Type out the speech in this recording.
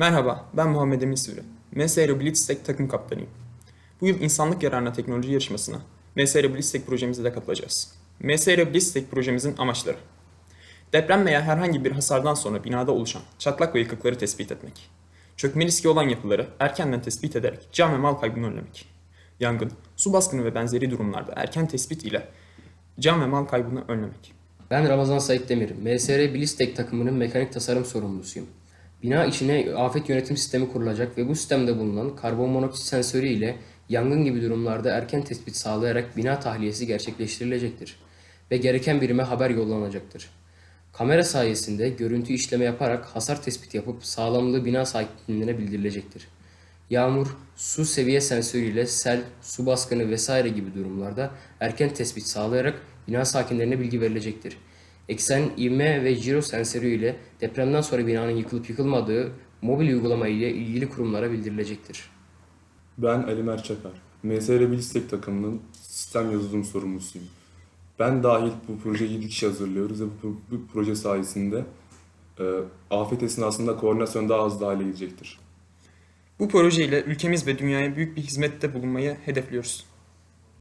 Merhaba, ben Muhammed Emin Sivri. MSR Blitztech takım kaptanıyım. Bu yıl insanlık yararına teknoloji yarışmasına MSR Blitztech projemize de katılacağız. MSR Blitztech projemizin amaçları Deprem veya herhangi bir hasardan sonra binada oluşan çatlak ve yıkıkları tespit etmek. Çökme riski olan yapıları erkenden tespit ederek can ve mal kaybını önlemek. Yangın, su baskını ve benzeri durumlarda erken tespit ile can ve mal kaybını önlemek. Ben Ramazan Sait Demir, MSR Bilistek takımının mekanik tasarım sorumlusuyum. Bina içine afet yönetim sistemi kurulacak ve bu sistemde bulunan karbon monoksit sensörü ile yangın gibi durumlarda erken tespit sağlayarak bina tahliyesi gerçekleştirilecektir ve gereken birime haber yollanacaktır. Kamera sayesinde görüntü işleme yaparak hasar tespit yapıp sağlamlığı bina sakinlerine bildirilecektir. Yağmur, su seviye sensörü ile sel, su baskını vesaire gibi durumlarda erken tespit sağlayarak bina sakinlerine bilgi verilecektir. Eksen, ivme ve jiro sensörü ile depremden sonra binanın yıkılıp yıkılmadığı mobil uygulama ile ilgili kurumlara bildirilecektir. Ben Ali Mert Çakar. MSR Bilistek takımının sistem yazılım sorumlusuyum. Ben dahil bu projeyi 7 kişi hazırlıyoruz ve bu, bu proje sayesinde e, afet esnasında koordinasyon daha hızlı hale gelecektir. Bu projeyle ülkemiz ve dünyaya büyük bir hizmette bulunmayı hedefliyoruz.